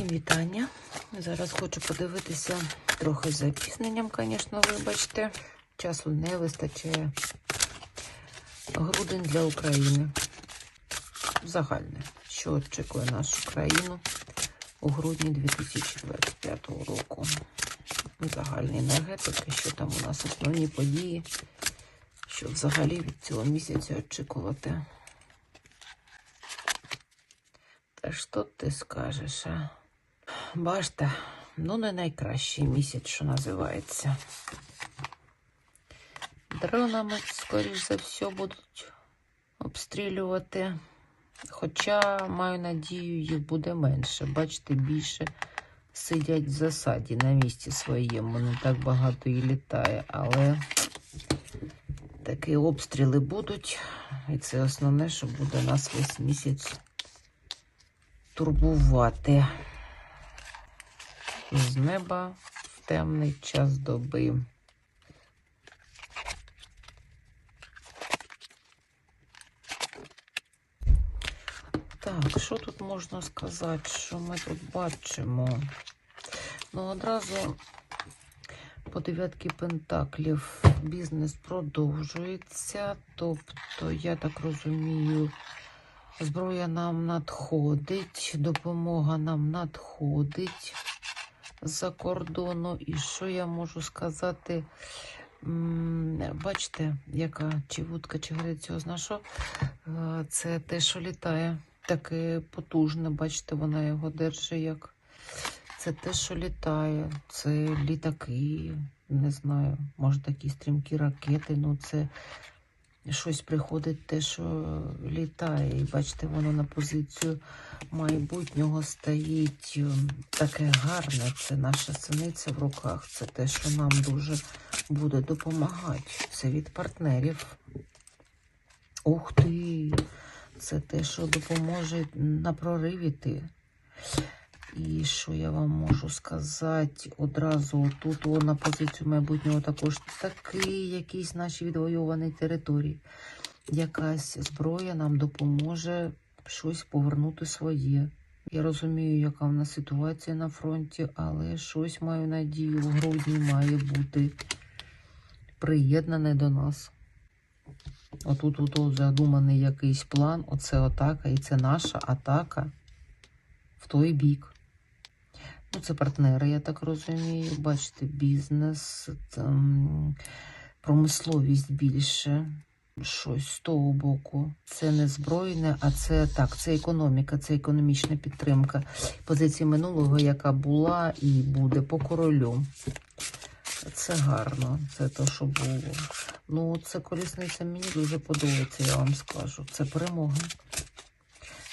Всім вітання. Зараз хочу подивитися трохи з запізненням, звісно, вибачте. Часу не вистачає. Грудень для України. Загальне, що очікує нашу країну у грудні 2025 року. Загальні енергетики, що там у нас основні події, що взагалі від цього місяця очікувати. Та що ти скажеш, а? Бачите, ну не найкращий місяць, що називається. Дронами, скоріш за все, будуть обстрілювати. Хоча, маю надію, їх буде менше. Бачите, більше сидять в засаді на місці своєму. Не так багато і літає, але такі обстріли будуть. І це основне, що буде нас весь місяць турбувати з неба в темний час доби. Так, що тут можна сказати, що ми тут бачимо? Ну, одразу по дев'ятки пентаклів бізнес продовжується. Тобто, я так розумію, Зброя нам надходить, допомога нам надходить з-за кордону. І що я можу сказати? Бачите, яка чи вудка, чи греціозна, що Е, це те, що літає. Таке потужне, бачите, вона його держить як. Це те, що літає, це літаки, не знаю, може такі стрімкі ракети, ну це щось приходить те, що літає. І бачите, воно на позицію майбутнього стоїть таке гарне. Це наша синиця в руках. Це те, що нам дуже буде допомагати. Це від партнерів. Ух ти! Це те, що допоможе на прорив іти. І що я вам можу сказати одразу тут на позицію майбутнього також такий якийсь наші відвоювані території. Якась зброя нам допоможе щось повернути своє. Я розумію, яка в нас ситуація на фронті, але щось маю надію, в грудні має бути приєднане до нас. Отут от задуманий якийсь план, оце атака, і це наша атака в той бік. Ну, це партнери, я так розумію. Бачите, бізнес, там, промисловість більше. Щось з того боку. Це не збройне, а це так, це економіка, це економічна підтримка позиції минулого, яка була і буде по королю. Це гарно, це те, що було. Ну, це колісниця мені дуже подобається, я вам скажу. Це перемоги.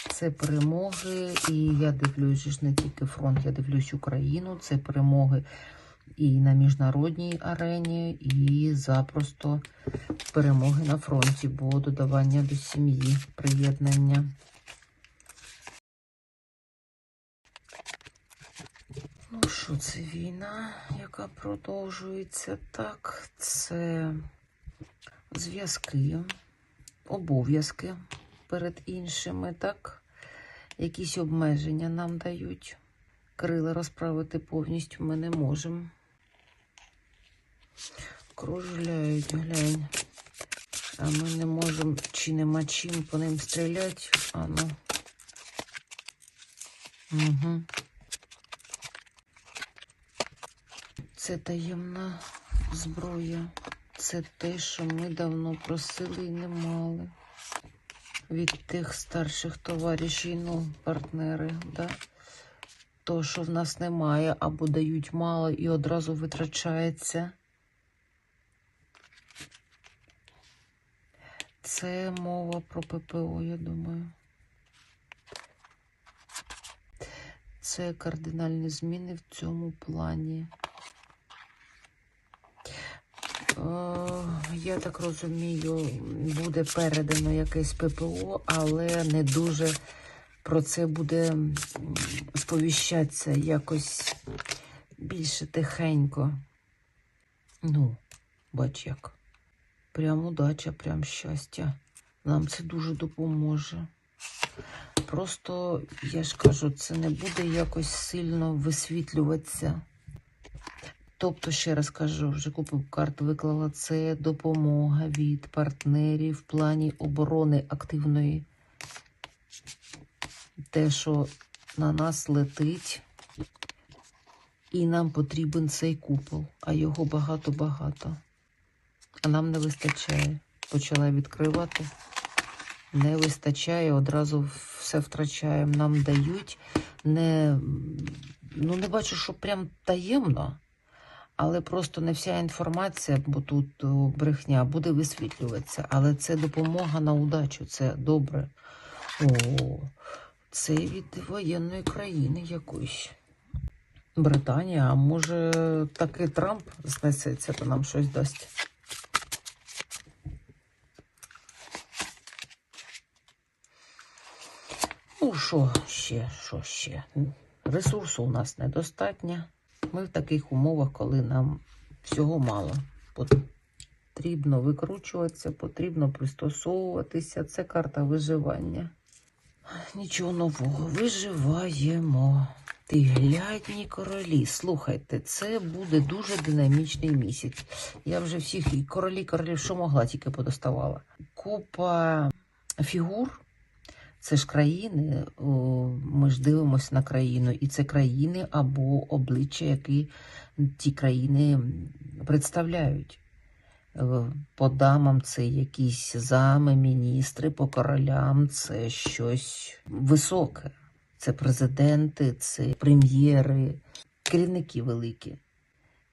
Це перемоги, і я дивлюсь не тільки фронт, я дивлюсь Україну. Це перемоги і на міжнародній арені, і запросто перемоги на фронті, бо додавання до сім'ї, приєднання. Ну що, це війна, яка продовжується так. Це зв'язки, обов'язки перед іншими, так? Якісь обмеження нам дають. Крила розправити повністю ми не можемо. Кружляють, глянь. А ми не можемо чи нема чим по ним стріляти. А ну. Угу. Це таємна зброя. Це те, що ми давно просили і не мали. Від тих старших товаришів, ну, партнери, да? То, що в нас немає, або дають мало і одразу витрачається. Це мова про ППО, я думаю. Це кардинальні зміни в цьому плані. Я так розумію, буде передано якесь ППО, але не дуже про це буде сповіщатися якось більше тихенько. Ну, бач як. Прям удача, прям щастя. Нам це дуже допоможе. Просто, я ж кажу, це не буде якось сильно висвітлюватися. Тобто, ще раз кажу, вже купив карту, виклала це допомога від партнерів в плані оборони активної. Те, що на нас летить, і нам потрібен цей купол, а його багато-багато. А нам не вистачає. Почала відкривати. Не вистачає, одразу все втрачаємо. Нам дають. Не, ну, не бачу, що прям таємно, але просто не вся інформація, бо тут брехня, буде висвітлюватися. Але це допомога на удачу, це добре. О, це від воєнної країни якоїсь. Британія, а може таки Трамп знесеться, то нам щось дасть. Ну, що ще, що ще? Ресурсу у нас недостатньо. Ми в таких умовах, коли нам всього мало. Потрібно викручуватися, потрібно пристосовуватися. Це карта виживання. Нічого нового. Виживаємо. Ти глядні королі. Слухайте, це буде дуже динамічний місяць. Я вже всіх королі, королів, що могла, тільки подоставала. Купа фігур. Це ж країни, ми ж дивимося на країну, і це країни або обличчя, які ті країни представляють. Е, По дамам це якісь зами, міністри, по королям це щось високе. Це президенти, це прем'єри, керівники великі.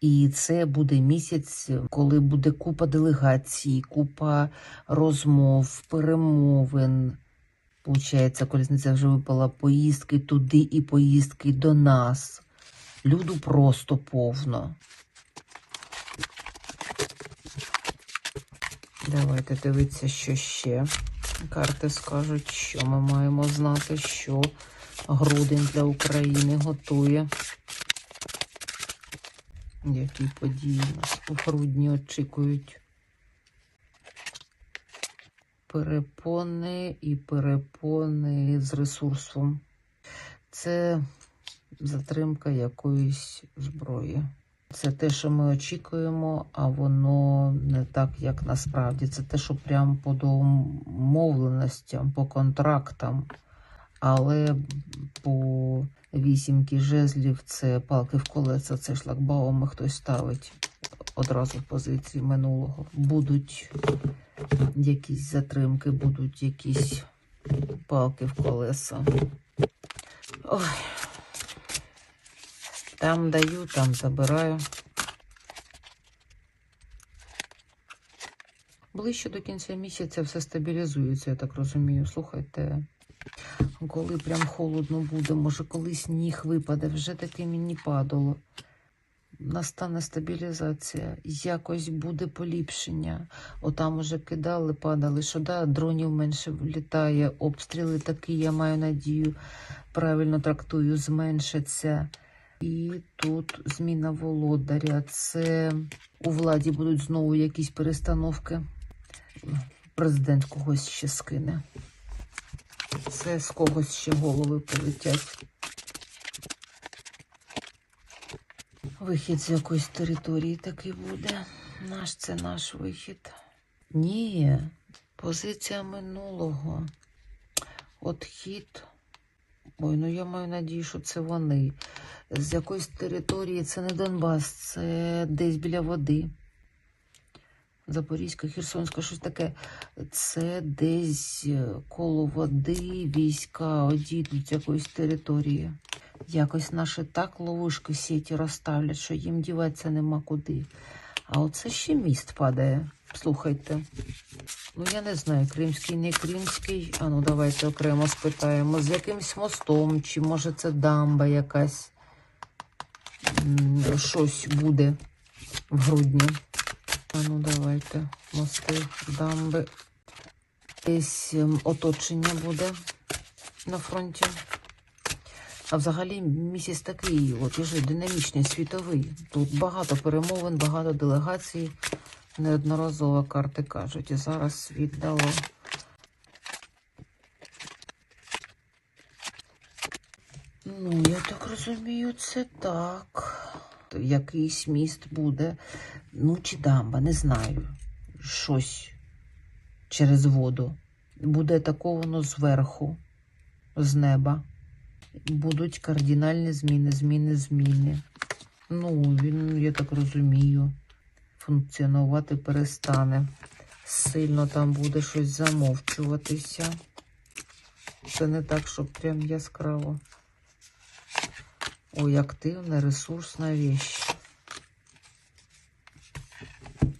І це буде місяць, коли буде купа делегацій, купа розмов, перемовин. Получається, колісниця вже випала поїздки туди і поїздки до нас. Люду просто повно. Давайте дивитися, що ще. Карти скажуть, що ми маємо знати, що грудень для України готує. Які події нас у грудні очікують. Перепони і перепони з ресурсом. Це затримка якоїсь зброї. Це те, що ми очікуємо, а воно не так, як насправді. Це те, що прямо по домовленостям, по контрактам. Але по вісімки жезлів це палки в колеса, це шлагбауми хтось ставить одразу в позиції минулого. Будуть якісь затримки, будуть якісь палки в колеса. Ой. Там даю, там забираю. Ближче до кінця місяця все стабілізується, я так розумію. Слухайте, коли прям холодно буде, може коли сніг випаде, вже таке мені падало. Настане стабілізація, якось буде поліпшення. Отам уже кидали, падали, що да, дронів менше влітає, обстріли такі, я маю надію, правильно трактую, зменшаться. І тут зміна володаря. Це у владі будуть знову якісь перестановки. Президент когось ще скине. Це з когось ще голови полетять. Вихід з якоїсь території такий буде. Наш це наш вихід. Ні, позиція минулого. Отхід. Ой, ну я маю надію, що це вони. З якоїсь території це не Донбас, це десь біля води. Запорізька, Херсонська, щось таке. Це десь коло води війська одійдуть з якоїсь території. Якось наші так ловушки сіті розставлять, що їм діватися нема куди. А оце ще міст падає. Слухайте. Ну, я не знаю, кримський, не кримський. А ну давайте окремо спитаємо. З якимсь мостом, чи може це дамба якась. Щось буде в грудні. А ну давайте. Мости, дамби. Десь оточення буде на фронті. А взагалі місяць такий, от уже динамічний, світовий. Тут багато перемовин, багато делегацій, неодноразово карти кажуть. І зараз світ дало. Ну, я так розумію, це так. Якийсь міст буде. Ну, чи дамба, не знаю. Щось через воду. Буде атаковано зверху, з неба. Будуть кардинальні зміни, зміни, зміни. Ну, він, я так розумію, функціонувати перестане. Сильно там буде щось замовчуватися. Це не так, щоб прям яскраво. Ой, активна, ресурсна вещь.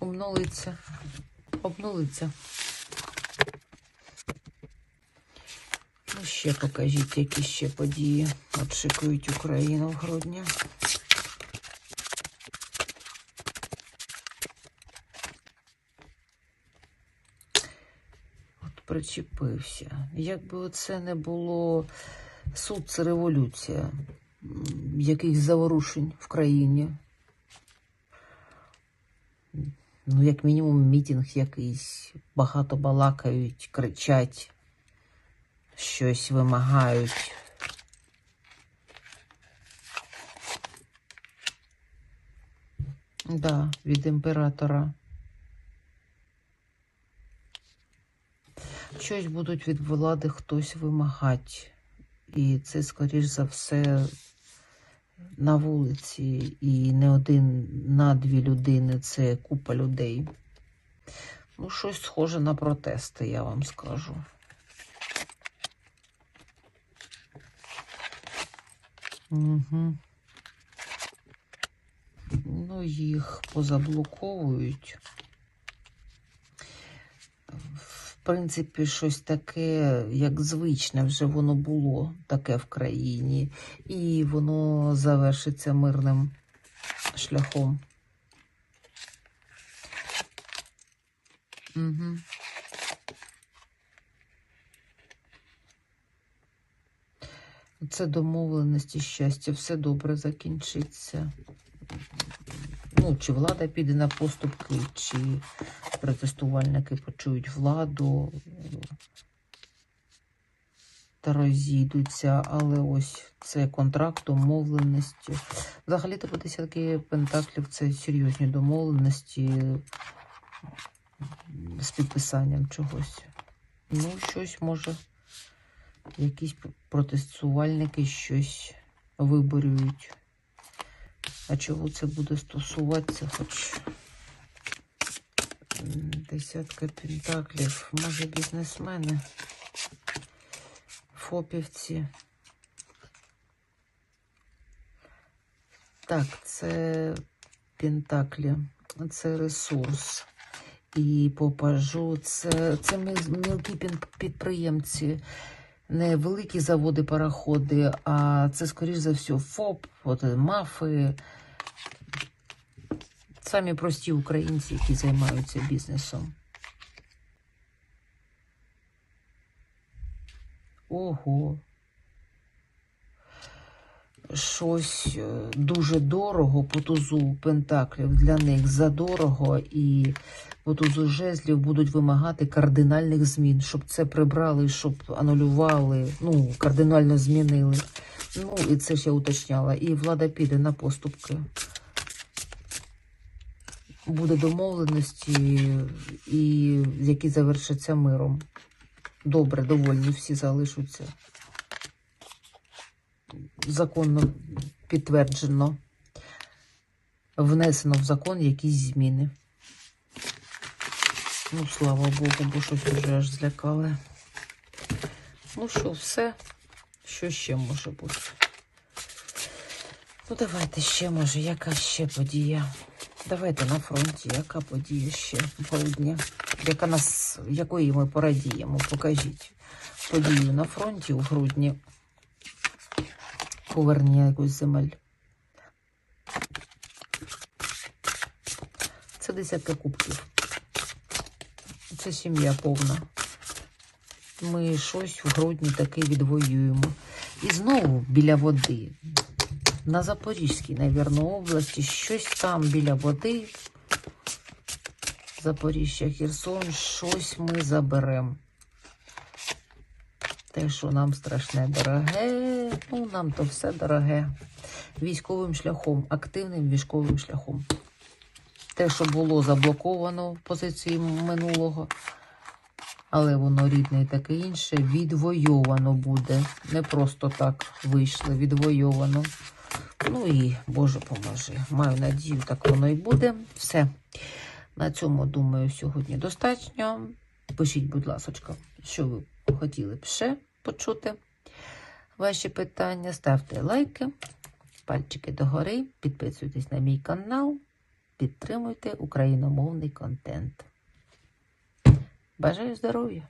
Обнулиться. Обнулиться. Ну, ще покажіть, які ще події очікують Україну в грудні. От причепився. Якби оце не було суд, це революція. Якихось заворушень в країні. Ну, як мінімум, мітинг якийсь. Багато балакають, кричать, щось вимагають. Да, від імператора. Щось будуть від влади хтось вимагати. І це, скоріш за все, на вулиці. І не один на дві людини, це купа людей. Ну, щось схоже на протести, я вам скажу. Угу. Ну, їх позаблоковують. В принципі, щось таке, як звичне, вже воно було таке в країні, і воно завершиться мирним шляхом. Угу. Це домовленості щастя, все добре закінчиться. Ну, чи влада піде на поступки, чи протестувальники почують владу та розійдуться, але ось це контракт, домовленості. Взагалі-то по десятки пентаклів це серйозні домовленості з підписанням чогось. Ну, щось може, якісь протестувальники щось виборюють. А чого це буде стосуватися? Хоч десятка пентаклів. Може, бізнесмени, фопівці. Так, це пентаклі, це ресурс. І попажу, це, це міл- мілкі підприємці, не великі заводи, пароходи, а це, скоріш за все, ФОП, от, е, мафи, самі прості українці, які займаються бізнесом. Ого. Щось е, дуже дорого по тузу пентаклів для них задорого, і по тузу жезлів будуть вимагати кардинальних змін, щоб це прибрали, щоб анулювали, ну, кардинально змінили. Ну, і це ж я уточняла. І влада піде на поступки. Буде домовленості, і які завершаться миром. Добре, довольні всі залишаться. Законно підтверджено, внесено в закон якісь зміни. Ну, слава Богу, бо щось вже аж злякали. Ну що, все? Що ще може бути? Ну, давайте ще, може, яка ще подія? Давайте на фронті, яка подія ще грудні? Яка нас, якої ми порадіємо? Покажіть подію на фронті у грудні. Повернення якусь земель. Це десятка кубків. Це сім'я повна. Ми щось в грудні таки відвоюємо. І знову біля води. На Запорізькій, навірно, області. Щось там біля води. Запоріжжя, Херсон, щось ми заберемо. Те, що нам страшне дороге, ну нам то все дороге. Військовим шляхом, активним військовим шляхом. Те, що було заблоковано в позиції минулого, але воно рідне і таке інше, відвойовано буде. Не просто так вийшло, відвойовано. Ну і Боже поможи. Маю надію, так воно і буде. Все. На цьому, думаю, сьогодні достатньо. Пишіть, будь ласка, що ви хотіли б ще почути. Ваші питання, ставте лайки, пальчики догори, підписуйтесь на мій канал, підтримуйте україномовний контент. Бажаю здоров'я!